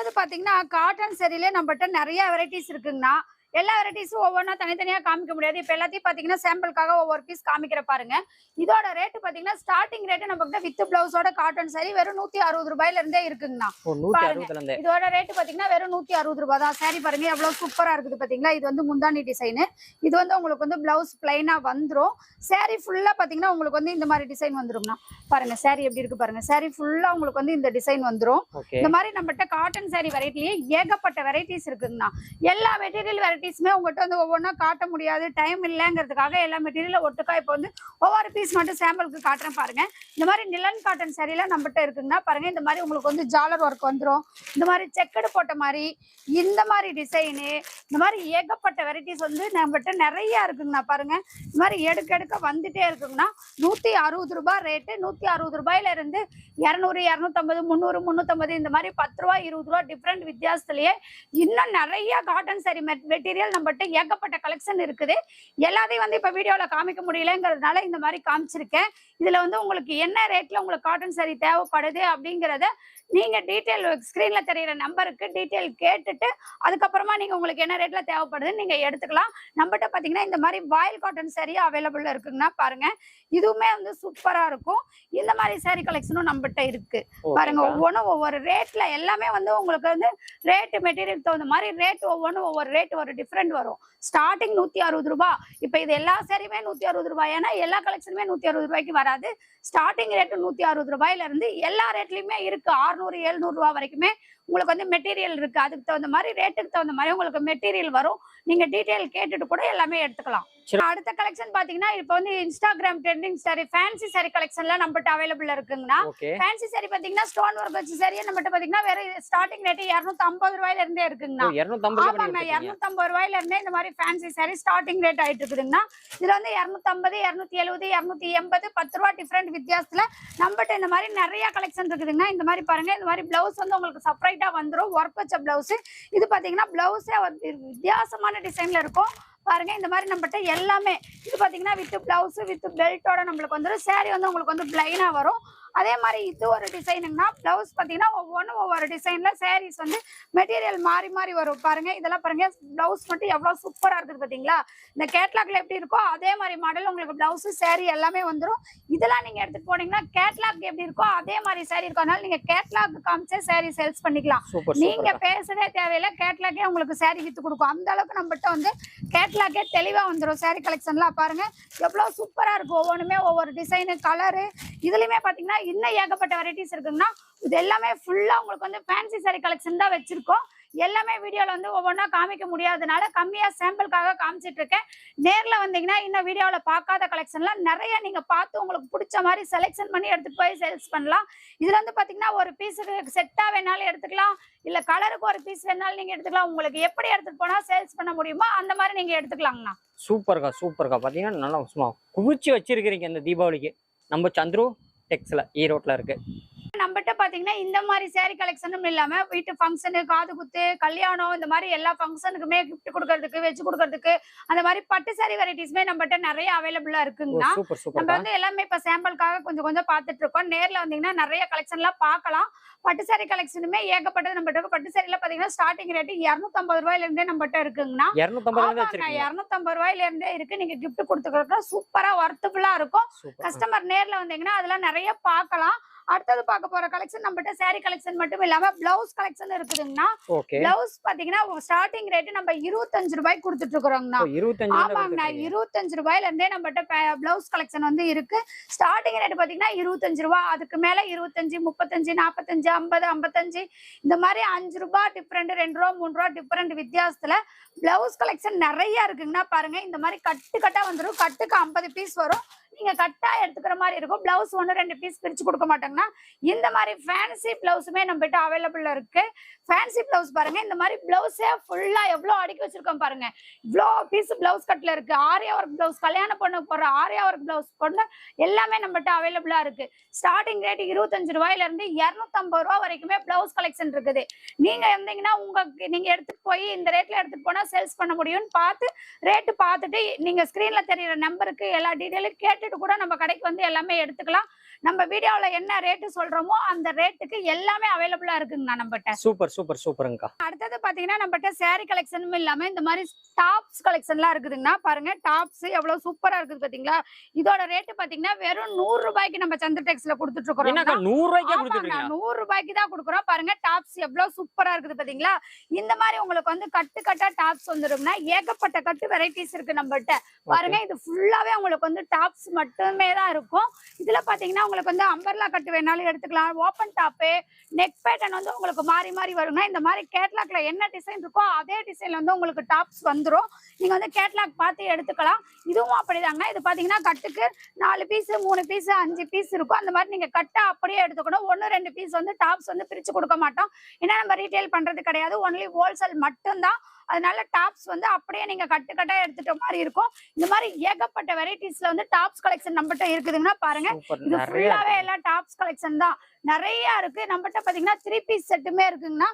அது பாத்தீங்கன்னா காட்டன் சரியிலே நம்மகிட்ட நிறைய வெரைட்டிஸ் இருக்குங்கண்ணா. எல்லா வெரைட்டிஸும் ஒவ்வொன்றா தனித்தனியா காமிக்க முடியாது. இப்ப எல்லாத்தையும் பாத்தீங்கன்னா சாம்பிளுக்காக ஒவ்வொரு பீஸ் காமிக்கிற பாருங்க. இதோட ரேட் பாத்தீங்கன்னா ஸ்டார்டிங் ரேட் நம்ம கிட்ட வித் பிளவுஸோட காட்டன் saree வெறும் நூத்தி அறுபது ரூபாயில இருந்தே இருக்குங்கண்ணா பாருங்க. இதோட ரேட் பாத்தீங்கன்னா வெறும் நூத்தி அறுபது ரூபாய் தான். Saree பாருங்க எவ்வளவு சூப்பரா இருக்குது பாத்தீங்களா? இது வந்து முந்தானி டிசைன் இது வந்து உங்களுக்கு வந்து பிளவுஸ் பிளைனா வந்துரும். Saree ஃபுல்லா பாத்தீங்கன்னா உங்களுக்கு வந்து இந்த மாதிரி டிசைன் வந்துரும்னா பாருங்க saree எப்படி இருக்கு பாருங்க. Saree ஃபுல்லா உங்களுக்கு வந்து இந்த டிசைன் வந்துரும். ஓகே இந்த மாதிரி நம்மகிட்ட காட்டன் saree வெரைட்டிலேயே ஏகப்பட்ட வெரைட்டிஸ் இருக்குங்கண்ணா. எல்லா மெட்டீரியல் வெரைட்டிஸுமே உங்கள்கிட்ட வந்து ஒவ்வொன்றா காட்ட முடியாது டைம் இல்லைங்கிறதுக்காக எல்லா மெட்டீரியலும் ஒட்டுக்கா இப்போ வந்து ஒவ்வொரு பீஸ் மட்டும் சாம்பிளுக்கு காட்டுறேன் பாருங்கள் இந்த மாதிரி நிலன் காட்டன் சரியில நம்மகிட்ட இருக்குங்கன்னா பாருங்கள் இந்த மாதிரி உங்களுக்கு வந்து ஜாலர் ஒர்க் வந்துடும் இந்த மாதிரி செக்கடு போட்ட மாதிரி இந்த மாதிரி டிசைனு இந்த மாதிரி ஏகப்பட்ட வெரைட்டிஸ் வந்து நம்மகிட்ட நிறையா இருக்குங்கண்ணா பாருங்கள் இந்த மாதிரி எடுக்க எடுக்க வந்துட்டே இருக்குங்கண்ணா. நூற்றி அறுபது ரூபாய் ரேட்டு நூற்றி அறுபது ரூபாயிலிருந்து இரநூறு இரநூத்தம்பது முந்நூறு முந்நூற்றம்பது இந்த மாதிரி பத்து ரூபா இருபது ரூபா டிஃப்ரெண்ட் வித்தியாசத்துலேயே இன்னும் நிறையா காட்டன் சரி மெட்டீரியல் நம்மகிட்ட ஏகப்பட்ட கலெக்ஷன் இருக்குது. எல்லாத்தையும் வந்து இப்போ வீடியோவில் காமிக்க முடியலங்கிறதுனால இந்த மாதிரி காமிச்சிருக்கேன். இதில் வந்து உங்களுக்கு என்ன ரேட்டில் உங்களுக்கு காட்டன் சரி தேவைப்படுது அப்படிங்கிறத நீங்கள் டீட்டெயில் ஸ்க்ரீனில் தெரியிற நம்பருக்கு டீட்டெயில் கேட்டுட்டு அதுக்கப்புறமா நீங்கள் உங்களுக்கு என்ன ரேட்டில் தேவைப்படுதுன்னு நீங்கள் எடுத்துக்கலாம். நம்மகிட்ட பார்த்தீங்கன்னா இந்த மாதிரி வாயில் காட்டன் சரி அவைலபிள் இருக்குங்கன்னா பாருங்க இதுவுமே வந்து சூப்பராக இருக்கும். இந்த மாதிரி saree கலெக்ஷனும் நம்மகிட்ட இருக்கு. பாருங்க ஒவ்வொன்றும் ஒவ்வொரு ரேட்ல எல்லாமே வந்து உங்களுக்கு வந்து ரேட்டு மெட்டீரியல் தகுந்த மாதிரி ரேட் ஒவ்வொன்றும் ஒவ்வொரு ரேட் ஒரு டிஃப்ரெண்ட் வரும். ஸ்டார்டிங் நூத்தி அறுபது ரூபாய். இப்போ இது எல்லா சேரீமே நூத்தி அறுபது ரூபாய். ஏன்னா எல்லா கலெக்ஷனுமே நூத்தி அறுபது ரூபாய்க்கு வராது. ஸ்டார்டிங் ரேட் நூத்தி அறுபது ரூபாயில இருந்து எல்லா ரேட்லயுமே இருக்கு. ஆறுநூறு எழுநூறு ரூபாய் வரைக்குமே உங்களுக்கு வந்து மெட்டீரியல் இருக்கு. அதுக்கு தகுந்த மாதிரி ரேட்டுக்கு தகுந்த மாதிரி உங்களுக்கு மெட்டீரியல் வரும். நீங்க டீட்டெயில் கேட்டுட்டு கூட எல்லாமே எடுத்துக்கலாம். அடுத்த கலெக்ஷன் பாத்தீங்கன்னா இப்போ வந்து Instagram trending sari fancy sari கலெக்ஷன்ல நம்மகிட்ட அவைலபிள் இருக்குங்கண்ணா. ஃபேன்சி சாரி பாத்தீங்கன்னா ஸ்டோன் ஒர்க் வச்சு சரியா நம்மகிட்ட பாத்தீங்கன்னா வேற ஸ்டார்டிங் ரேட் இருநூத்தி ஐம்பது ரூபாயில இருந்தே இருக்குங்கண்ணா இருநூத்தம்பதுல ஆமாங்க பண்ணி இருநூத்தி ஐம்பது ரூபாயில இருந்தே இந்த மாதிரி ஃபேன்சி சாரி ஸ்டார்டிங் ரேட் ஆயிட்டு இருக்குதுங்கண்ணா. இதுல வந்து இருநூத்தி ஐம்பது இருநூத்தி எழுபது இருநூத்தி எண்பது பத்து ரூபா டிஃப்ரெண்ட் வித்தியாசத்துல நம்மகிட்ட இந்த மாதிரி நிறைய கலெக்ஷன் இருக்குதுங்கண்ணா. இந்த மாதிரி பாருங்க இந்த மாதிரி பிளவுஸ் வந்து உங்களுக்கு செப்பரேட்டா வந்துரும். ஒர்க் வச்ச பிளவுஸ் இது பாத்தீங்கன்னா பிளவுஸே வித்தியாசமான டிசைன்ல இருக்கும். பாருங்க இந்த மாதிரி நம்மகிட்ட எல்லாமே இது பாத்தீங்கன்னா வித் பிளவுஸ் வித் பெல்ட்டோட நம்மளுக்கு வந்துடும் சேரீ வந்து உங்களுக்கு வந்து பிளைனா வரும். அதே மாதிரி இது ஒரு டிசைனுங்கன்னா பிளவுஸ் பாத்தீங்கன்னா ஒவ்வொன்றும் ஒவ்வொரு டிசைன்ல sarees வந்து மெட்டீரியல் மாறி மாறி வரும். பாருங்க இதெல்லாம் பாருங்க. பிளவுஸ் மட்டும் எவ்வளவு சூப்பரா இருக்குது பாத்தீங்களா? இந்த கேட்லாக்ல எப்படி இருக்கோ அதே மாதிரி மாடல் உங்களுக்கு பிளவுஸ் saree எல்லாமே வந்துரும். இதெல்லாம் நீங்க எடுத்துட்டு போனீங்கன்னா கேட்லாக் எப்படி இருக்கோ அதே மாதிரி saree இருக்கும். அதனால நீங்க கேட்லாக் காமிச்சே saree சேல்ஸ் பண்ணிக்கலாம். சூப்பர் நீங்க சூப்பர் பேசுறதே தேவையில்ல. கேட்லாக்கே உங்களுக்கு saree வித்து கொடுக்கும். அந்த அளவுக்கு நம்மகிட்ட வந்து கேட்லாக்கே தெளிவா வந்துடும் saree கலெக்ஷன்லாம் பாருங்க எவ்வளவு சூப்பரா இருக்கு ஒவ்வொன்றுமே ஒவ்வொரு டிசைனு கலரு இதுலயுமே பாத்தீங்கன்னா இன்னும் ஏகப்பட்ட வெரைட்டிஸ் இருக்குங்கன்னா இது எல்லாமே ஃபுல்லா உங்களுக்கு வந்து ஃபேன்சி சாரி கலெக்ஷன் தான் வச்சிருக்கோம். எல்லாமே வீடியோவில் வந்து ஒவ்வொன்றா காமிக்க முடியாதனால கம்மியாக சாம்பிளுக்காக காமிச்சிட்டு இருக்கேன். நேர்ல வந்தீங்கன்னா இன்னும் வீடியோவில் பார்க்காத கலெக்ஷன்லாம் நிறைய நீங்க பார்த்து உங்களுக்கு பிடிச்ச மாதிரி செலெக்ஷன் பண்ணி எடுத்துட்டு போய் சேல்ஸ் பண்ணலாம். இதுல வந்து பார்த்தீங்கன்னா ஒரு பீஸுக்கு செட்டாக வேணாலும் எடுத்துக்கலாம். இல்லை கலருக்கு ஒரு பீஸ் வேணாலும் நீங்க எடுத்துக்கலாம். உங்களுக்கு எப்படி எடுத்துட்டு போனா சேல்ஸ் பண்ண முடியுமோ அந்த மாதிரி நீங்க எடுத்துக்கலாங்கண்ணா. சூப்பர்க்கா சூப்பர்க்கா. பார்த்தீங்கன்னா நல்லா சும்மா குவிச்சு வச்சிருக்கிறீங்க இந்த தீபாவளிக்கு. நம்ம சந்துரு டெக்ஸில் ஈரோட்டில் இருக்குது நம்மகிட்ட பாத்தீங்கன்னா இந்த மாதிரி saree கலெக்ஷனும் இல்லாம வீட்டு ஃபங்க்ஷனு காது குத்து கல்யாணம் இந்த மாதிரி எல்லா ஃபங்க்ஷனுக்குமே கிஃப்ட் கொடுக்கறதுக்கு வச்சு கொடுக்கறதுக்கு அந்த மாதிரி பட்டு saree வெரைட்டிஸ்மே நம்மகிட்ட நிறைய அவைலபிளா இருக்குங்கண்ணா. நம்ம வந்து எல்லாமே இப்ப சாம்பிளுக்காக கொஞ்சம் கொஞ்சம் பார்த்துட்டு இருக்கோம். நேர்ல வந்தீங்கன்னா நிறைய கலெக்ஷன்லாம் பார்க்கலாம் பட்டு saree கலெக்ஷனுமே ஏகப்பட்டது நம்மகிட்ட பட்டு சாரில பாத்தீங்கன்னா ஸ்டார்டிங் ரேட் இருநூத்தம்பது ரூபாயில இருந்தே நம்மகிட்ட இருக்குங்கண்ணா. இருநூத்தம்பது ரூபாயில இருந்தே இருக்கு. நீங்க கிஃப்ட் கொடுத்துக்கிறதுக்கு சூப்பரா ஒர்த்தபுல்லா இருக்கும். கஸ்டமர் நேர்ல வந்தீங்கன்னா அதெல்லாம் நிறைய பார்க்கலாம் அடுத்தது பார்க்க போற கலெக்ஷன் நம்மகிட்ட saree கலெக்ஷன் மட்டும் இல்லாம பிளவுஸ் கலெக்ஷன் இருக்குதுங்கண்ணா. பிளவுஸ் பாத்தீங்கன்னா ஸ்டார்டிங் ரேட் நம்ம இருபத்தஞ்சு ரூபாய்க்கு கொடுத்துட்டு இருக்கிறோங்கண்ணா. ஆமாங்கண்ணா இருபத்தஞ்சு ரூபாயில இருந்தே நம்மகிட்ட பிளவுஸ் கலெக்ஷன் வந்து இருக்கு. ஸ்டார்டிங் ரேட் பாத்தீங்கன்னா இருபத்தஞ்சு ரூபா. அதுக்கு மேல இருபத்தஞ்சு முப்பத்தஞ்சு நாற்பத்தஞ்சு ஐம்பது ஐம்பத்தஞ்சு. இந்த மாதிரி அஞ்சு ரூபாய் டிஃப்ரெண்ட் ரெண்டு ரூபா மூணு ரூபா டிஃப்ரெண்ட் வித்தியாசத்துல பிளவுஸ் கலெக்ஷன் நிறைய இருக்குங்கன்னா பாருங்க இந்த மாதிரி கட்டு கட்டா வந்துடும் கட்டுக்கு ஐம்பது பீஸ் வரும். நீங்க கட்டா எடுத்துக்கிற மாதிரி இருக்கும். பிளவுஸ் ஒன்று ரெண்டு பீஸ் பிரிச்சு கொடுக்க மாட்டாங்கன்னா இந்த மாதிரி ஃபேன்சி பிளவுஸுமே நம்ம கிட்ட அவைலபிள்ல இருக்கு. ஃபேன்சி பிளவுஸ் பாருங்க. இந்த மாதிரி பிளவுஸே ஃபுல்லா எவ்வளோ அடுக்கி வச்சிருக்கோம் பாருங்க. இவ்வளோ பீஸ் பிளவுஸ் கட்ல இருக்கு. ஆரியா ஒர்க் பிளவுஸ் கல்யாணம் பொண்ணு போற ஆரியா ஒர்க் பிளவுஸ் கொண்டு எல்லாமே நம்மகிட்ட அவைலபிளா இருக்கு. ஸ்டார்டிங் ரேட் இருபத்தஞ்சு ரூபாயில இருந்து இருநூத்தம்பது ரூபா வரைக்குமே பிளவுஸ் கலெக்ஷன் இருக்குது. நீங்க இருந்தீங்கன்னா உங்க நீங்க எடுத்துட்டு போய் இந்த ரேட்ல எடுத்துட்டு போனா சேல்ஸ் பண்ண முடியும்னு பார்த்து ரேட்டு பார்த்துட்டு நீங்க ஸ்கிரீன்ல தெரியுற நம்பருக்கு எல்லா டீட்டெயிலும் கேட்டு கேட்டுட்டு கூட நம்ம கடைக்கு வந்து எல்லாமே எடுத்துக்கலாம். நம்ம வீடியோல என்ன ரேட்டு சொல்றோமோ அந்த ரேட்டுக்கு எல்லாமே அவைலபிளா இருக்குங்கண்ணா நம்மகிட்ட. சூப்பர் சூப்பர் சூப்பருங்கக்கா அடுத்தது பாத்தீங்கன்னா நம்மகிட்ட saree கலெக்ஷனும் இல்லாம இந்த மாதிரி டாப்ஸ் கலெக்ஷன்லாம் இருக்குதுங்கண்ணா. பாருங்க டாப்ஸ் எவ்வளவு சூப்பரா இருக்குது பாத்தீங்களா? இதோட ரேட்டு பாத்தீங்கன்னா வெறும் நூறு ரூபாய்க்கு நம்ம சந்திர டெக்ஸ்ல கொடுத்துட்டு என்னக்கா இருக்கிறோம் நூறு ரூபாய்க்கே தான் கொடுக்குறோம். பாருங்க டாப்ஸ் எவ்வளவு சூப்பரா இருக்குது பாத்தீங்களா? இந்த மாதிரி உங்களுக்கு வந்து கட்டு கட்டா டாப்ஸ் வந்துரும்னா ஏகப்பட்ட கட்டு வெரைட்டிஸ் இருக்கு நம்மகிட்ட. பாருங்க இது ஃபுல்லாவே உங்களுக்கு வந்து டாப்ஸ் மட்டுமே தான் இருக்கும். இதுல பாத்தீங்கன்னா உங்களுக்கு வந்து அம்பர்லா கட்டு வேணாலும் எடுத்துக்கலாம். ஓப்பன் டாப்பு நெக் பேட்டர்ன் வந்து உங்களுக்கு மாறி மாறி வருங்க. இந்த மாதிரி கேட்லாக்ல என்ன டிசைன் இருக்கோ அதே டிசைன்ல வந்து உங்களுக்கு டாப்ஸ் வந்துடும் நீங்க வந்து கேட்லாக் பார்த்து எடுத்துக்கலாம். இதுவும் அப்படிதாங்க. இது பாத்தீங்கன்னா கட்டுக்கு நாலு பீஸ் மூணு பீஸ் அஞ்சு பீஸ் இருக்கும். அந்த மாதிரி நீங்க கட்டா அப்படியே எடுத்துக்கணும். ஒன்னு ரெண்டு பீஸ் வந்து டாப்ஸ் வந்து பிரிச்சு கொடுக்க மாட்டோம். ஏன்னா நம்ம ரீட்டைல் பண்றது கிடையாது. ஒன்லி ஹோல்சேல் மட்டும்தான். அதனால டாப்ஸ் வந்து அப்படியே நீங்க கட்டு கட்டா எடுத்துட்ட மாதிரி இருக்கும். இந்த மாதிரி ஏகப்பட்ட வெரைட்டிஸ்ல வந்து டாப்ஸ் கலெக்ஷன் நம்மகிட்ட இருக்குதுங்கன்னா பாருங்க. இது ஃபுல்லாவே எல்லாம் டாப்ஸ் கலெக்ஷன் தான். நிறைய இருக்கு. நம்மகிட்ட பாத்தீங்கன்னா த்ரீ பீஸ் செட்டுமே இருக்குங்கன்னா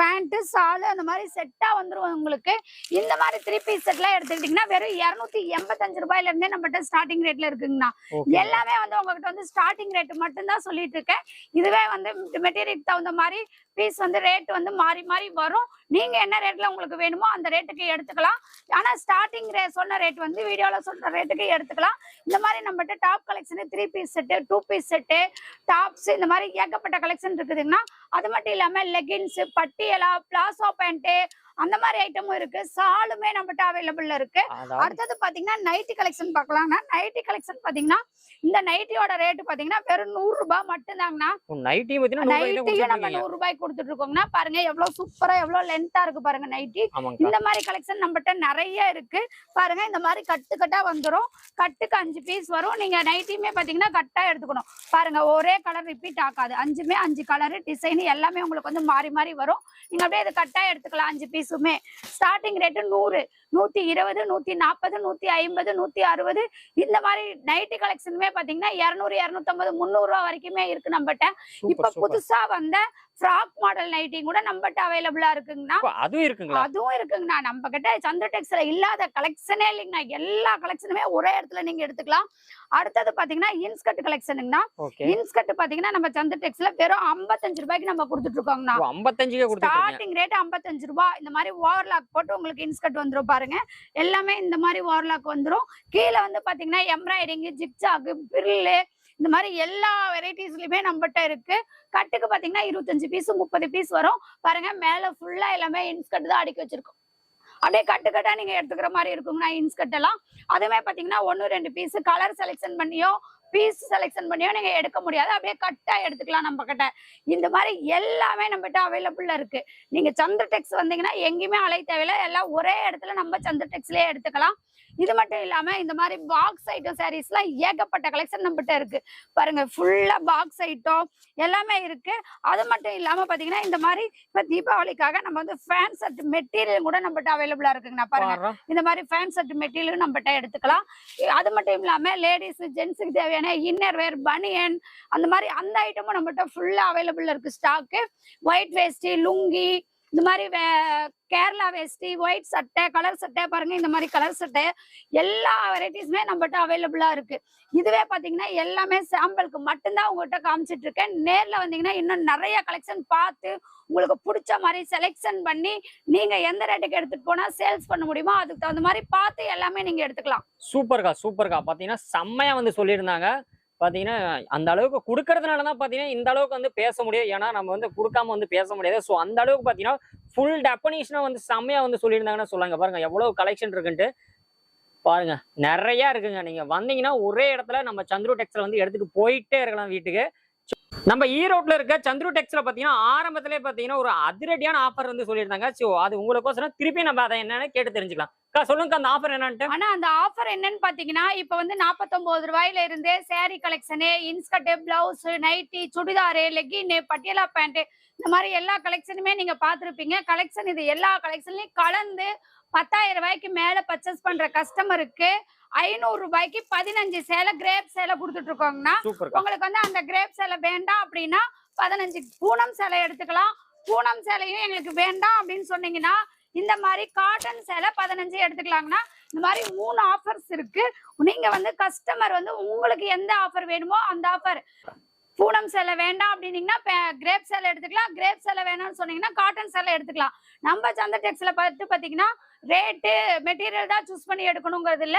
பேண்ட் சாலு அந்த மாதிரி செட்டா வந்துரும் உங்களுக்கு. இந்த மாதிரி த்ரீ பீஸ் செட்லாம் எடுத்துக்கிட்டீங்கன்னா வெறும் இருநூத்தி எண்பத்தஞ்சு ரூபாயில இருந்தே நம்மகிட்ட ஸ்டார்டிங் ரேட்ல இருக்குங்கண்ணா. எல்லாமே வந்து உங்ககிட்ட வந்து ஸ்டார்டிங் ரேட் மட்டும் தான் சொல்லிட்டு இருக்கேன். இதுவே வந்து மெட்டீரியல் தகுந்த மாதிரி பீஸ் வந்து ரேட் வந்து மாறி மாறி வரும். நீங்க என்ன ரேட்ல உங்களுக்கு வேணுமோ அந்த ரேட்டுக்கு எடுத்துக்கலாம். ஆனா ஸ்டார்டிங் ரே சொன்ன ரேட் வந்து வீடியோல சொல்ற ரேட்டுக்கு எடுத்துக்கலாம். இந்த மாதிரி நம்மகிட்ட top collection three piece set two piece set tops இந்த மாதிரி ஏகப்பட்ட கலெக்ஷன் இருக்குதுங்கன்னா அது மட்டும் இல்லாம லெகின்ஸ் பட்டியலா பிளாசோ பேண்ட்டு அந்த மாதிரி ஐட்டமும் இருக்கு. சாலுமே நம்மகிட்ட அவைலபிள்ல இருக்கு. அடுத்தது பாத்தீங்கன்னா நைட்டி கலெக்ஷன் பார்க்கலாம்னா நைட்டி கலெக்ஷன் பாத்தீங்கன்னா இந்த நைட்டியோட ரேட் பாத்தீங்கன்னா வெறும் நூறு ரூபாய் மட்டும்தாங்கண்ணா. நைட்டியும் நம்ம நூறு ரூபாய்க்கு கொடுத்துட்டு இருக்கோம்னா பாருங்க எவ்வளவு சூப்பரா எவ்வளவு லென்த்தா இருக்கு பாருங்க நைட்டி இந்த மாதிரி கலெக்ஷன் நம்மகிட்ட நிறைய இருக்கு. பாருங்க இந்த மாதிரி கட்டு கட்டா வந்துரும். கட்டுக்கு அஞ்சு பீஸ் வரும். நீங்க நைட்டியுமே பாத்தீங்கன்னா கட்டா எடுத்துக்கணும். பாருங்க ஒரே கலர் ரிப்பீட் ஆகாது. அஞ்சுமே அஞ்சு கலர் டிசைன் எல்லாமே உங்களுக்கு வந்து மாறி மாறி வரும். நீங்க அப்படியே இது கட்டா எடுத்துக்கலாம் அஞ்சு பீஸுமே ஸ்டார்டிங் ரேட்டு நூறு நூத்தி இருபது நூத்தி நாற்பது நூத்தி ஐம்பது நூத்தி அறுபது. இந்த மாதிரி நைட்டி கலெக்ஷனுமே பாத்தீங்கன்னா இருநூறு இருநூத்தம்பது முந்நூறு ரூபா வரைக்குமே இருக்கு நம்மகிட்ட. இப்ப சூப்பர் சூப்பர் புதுசா வந்த ஃப்ராக் மாடல் நைட்டி கூட நம்மகிட்ட அவைலபிளா இருக்குங்கண்ணா. அதுவும் இருக்குங்களா? அதுவும் இருக்குங்கண்ணா. நம்ம கிட்ட சந்திர டெக்ஸ்ல இல்லாத கலெக்ஷனே இல்லைங்கண்ணா. எல்லா கலெக்ஷனுமே ஒரே இடத்துல நீங்க எடுத்துக்கலாம். அடுத்தது பாத்தீங்கன்னா இன்ஸ்கர்ட் கலெக்ஷனுங்கண்ணா ஓகே. இன்ஸ்கர்ட் பாத்தீங்கன்னா நம்ம சந்திர டெக்ஸ்ல வெறும் 55 ரூபாய்க்கு நம்ம கொடுத்துட்டு இருக்கோங்கண்ணா கொடுத்துருக்கீங்க ஸ்டார்டிங் ரேட் 55 ரூபாய் இந்த மாதிரி ஓவர்லாக் போட்டு உங்களுக்கு இன்ஸ்கர்ட் வந்துரும் பாருங்க. எல்லாமே இந்த மாதிரி ஓவர்லாக் வந்துரும். கீழே வந்து பாத்தீங்கன்னா எம்ப்ராய்டிங் ஜிக்ஜாக் பிரில்லு இந்த மாதிரி எல்லா வெரைட்டிஸ்லயுமே நம்மகிட்ட இருக்கு. கட்டுக்கு பாத்தீங்கன்னா இருபத்தஞ்சு பீஸ் முப்பது பீஸ் வரும். பாருங்க மேல ஃபுல்லா எல்லாமே இன்ஸ்கட் தான் அடுக்கி வச்சிருக்கோம். அப்படியே கட்டு கட்டா நீங்க எடுத்துக்கிற மாதிரி இருக்குங்கண்ணா இன்ஸ்கட் எல்லாம். அதுவுமே பாத்தீங்கன்னா ஒன்னு ரெண்டு பீஸ் கலர் செலெக்ஷன் பண்ணியோ பீஸ் செலெக்ஷன் பண்ணியோ நீங்க எடுக்க முடியாது. அப்படியே கட்டா எடுத்துக்கலாம் நம்ம கிட்ட இந்த மாதிரி எல்லாமே நம்மகிட்ட அவைலபிளா இருக்கு. நீங்க சந்திர டெக்ஸ் வந்தீங்கன்னா எங்கேயுமே அலை தேவையில்ல. எல்லாம் ஒரே இடத்துல நம்ம சந்திர டெக்ஸ்லயே எடுத்துக்கலாம். இது மட்டும் இல்லாம இந்த மாதிரி பாக்ஸ் ஐட்டம் சாரீஸ்லாம் ஏகப்பட்ட கலெக்ஷன் நம்மகிட்ட இருக்கு. பாருங்க ஃபுல்லா பாக்ஸ் ஐட்டம் எல்லாமே இருக்கு. அது மட்டும் இல்லாம பாத்தீங்கன்னா இந்த மாதிரி இப்ப தீபாவளிக்காக நம்ம வந்து ஃபேன் செட் மெட்டீரியல் கூட நம்மகிட்ட அவைலபிளா இருக்குங்கண்ணா. பாருங்க. இந்த மாதிரி ஃபேன் செட் மெட்டீரியல் நம்மகிட்ட எடுத்துக்கலாம். அது மட்டும் இல்லாம லேடிஸ் ஜென்ஸுக்கு தேவையான இன்னர் வேர் பனியன் அந்த மாதிரி அந்த ஐட்டமும் நம்மகிட்ட ஃபுல்லா அவைலபிள் இருக்கு ஸ்டாக்கு ஒயிட் வேஷ்டி லுங்கி இந்த மாதிரி வே- கேரளா வேஷ்டி ஒயிட் சட்டை கலர் சட்டை பாருங்க இந்த மாதிரி கலர் சட்டை எல்லா வெரைட்டிஸுமே நம்மகிட்ட அவைலபிளா இருக்கு. இதுவே பாத்தீங்கன்னா எல்லாமே சாம்பிளுக்கு மட்டும்தான் உங்ககிட்ட காமிச்சிட்டு இருக்கேன். நேர்ல வந்தீங்கன்னா இன்னும் நிறைய கலெக்ஷன் பார்த்து உங்களுக்கு பிடிச்ச மாதிரி செலெக்ஷன் பண்ணி நீங்க எந்த ரேட்டுக்கு எடுத்துட்டு போனா சேல்ஸ் பண்ண முடியுமோ அதுக்கு தகுந்த மாதிரி பார்த்து எல்லாமே நீங்க எடுத்துக்கலாம். சூப்பர்க்கா சூப்பர்க்கா. பாத்தீங்கன்னா செம்மையா வந்து சொல்லியிருந்தாங்க. பார்த்தீங்கன்னா அந்த அளவுக்கு கொடுக்கறதுனால தான் பார்த்தீங்கன்னா இந்த அளவுக்கு வந்து பேச முடியும் ஏன்னா நம்ம வந்து கொடுக்காம வந்து பேச முடியாது. ஸோ அந்த அளவுக்கு பார்த்தீங்கன்னா ஃபுல் டெபனிஷனா வந்து செம்மையாக வந்து சொல்லியிருந்தாங்கன்னா சொல்லாங்க பாருங்க எவ்வளோ கலெக்ஷன் இருக்குன்ட்டு. பாருங்க நிறையா இருக்குங்க. நீங்கள் வந்தீங்கன்னா ஒரே இடத்துல நம்ம சந்துரு டெக்ஸில் வந்து எடுத்துகிட்டு போயிட்டே இருக்கலாம் வீட்டுக்கு. நம்ம ஈரோட்ல இருக்க சந்துரு டெக்ஸில் பாத்தீங்கன்னா ஆரம்பத்திலே பாத்தீங்கன்னா ஒரு அதிரடியான ஆஃபர் வந்து சொல்லியிருந்தாங்க. ஸோ அது உங்களுக்கோசரம் திருப்பி நம்ம அதை என்னன்னு கேட்டு தெரிஞ்சுக்கலாம். அக்கா சொல்லுங்க அந்த ஆஃபர் என்னன்ட்டு. ஆனா அந்த ஆஃபர் என்னன்னு பாத்தீங்கன்னா இப்ப வந்து 49 ரூபாயில இருந்தே sari collection inskirt blouse nighty churidar legging Patiala pant இந்த மாதிரி எல்லா கலெக்ஷனுமே நீங்க பாத்திருப்பீங்க. கலெக்ஷன் இது எல்லா கலெக்ஷன்லயும் கலந்து பத்தாயிரம் ரூபாய்க்கு மேல பர்ச்சேஸ் பண்ற கஸ்டமருக்கு ஐநூறு ரூபாய்க்கு பதினஞ்சு சேலை கிரேப் சேலை கொடுத்துட்டு இருக்கோங்கண்ணா. உங்களுக்கு வந்து அந்த கிரேப் சேலை வேண்டாம் அப்படின்னா பதினஞ்சு பூனம் சேலை எடுத்துக்கலாம். பூனம் சேலையும் எங்களுக்கு வேண்டாம் அப்படின்னு சொன்னீங்கன்னா இந்த மாதிரி காட்டன் சேலை பதினஞ்சு எடுத்துக்கலாங்கன்னா இந்த மாதிரி மூணு ஆஃபர்ஸ் இருக்கு. நீங்க வந்து கஸ்டமர் வந்து உங்களுக்கு எந்த ஆஃபர் வேணுமோ அந்த ஆஃபர் பூனம் சேலை வேண்டாம் அப்படின்னீங்கன்னா கிரேப் சேலை எடுத்துக்கலாம். கிரேப் சேலை வேணும்னு சொன்னீங்கன்னா காட்டன் சேலை எடுத்துக்கலாம். நம்ம சந்த டெக்ஸ்ல பார்த்து பார்த்தீங்கன்னா ரேட்டு மெட்டீரியல் தான் சூஸ் பண்ணி எடுக்கணுங்கிறது இல்ல.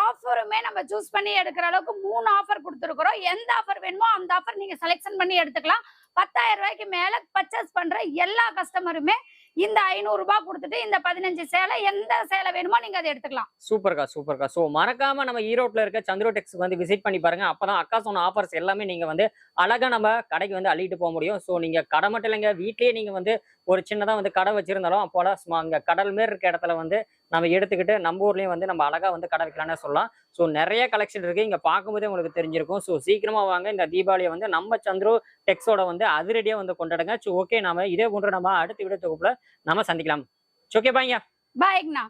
ஆஃபருமே நம்ம சூஸ் பண்ணி எடுக்கிற அளவுக்கு மூணு ஆஃபர் கொடுத்துருக்குறோம். எந்த ஆஃபர் வேணுமோ அந்த ஆஃபர் நீங்க செலெக்ஷன் பண்ணி எடுத்துக்கலாம். பத்தாயிரம் ரூபாய்க்கு மேல பர்ச்சேஸ் பண்ற எல்லா கஸ்டமருமே இந்த ஐநூறு ரூபாய் கொடுத்துட்டு இந்த பதினஞ்சு சேலை எந்த சேலை வேணுமோ நீங்க அதை எடுத்துக்கலாம். சூப்பர்க்கா சூப்பர்க்கா. ஸோ மறக்காம நம்ம ஈரோட்ல இருக்க சந்திரோ டெக்ஸ்க்கு வந்து விசிட் பண்ணி பாருங்க. அப்பதான் அக்கா சொன்ன ஆஃபர்ஸ் எல்லாமே நீங்க வந்து அழகா நம்ம கடைக்கு வந்து அள்ளிட்டு போக முடியும். ஸோ நீங்க கடை மட்டும் இல்லைங்க வீட்லேயே நீங்க வந்து ஒரு சின்னதாக வந்து கடை வச்சிருந்தாலும் அப்போல சும்மா அங்க கடல் மாரி இருக்க இடத்துல வந்து நம்ம எடுத்துக்கிட்டு நம்ம ஊர்லயும் வந்து நம்ம அழகா வந்து கடை வைக்கலாம்னு சொல்லலாம். ஸோ நிறைய கலெக்ஷன் இருக்கு. இங்க பார்க்கும்போதே உங்களுக்கு தெரிஞ்சிருக்கும். ஸோ சீக்கிரமா வாங்க. இந்த தீபாவளியை வந்து நம்ம சந்திரோ டெக்ஸோட வந்து அதிரடியாக வந்து கொண்டாடுங்க. ஸோ ஓகே நாம இதே போன்று நம்ம அடுத்த வீடியோ தொகுப்பில் நம்ம சந்திக்கலாம். ஓகே பாய்ங்க பாய்ங்கண்ணா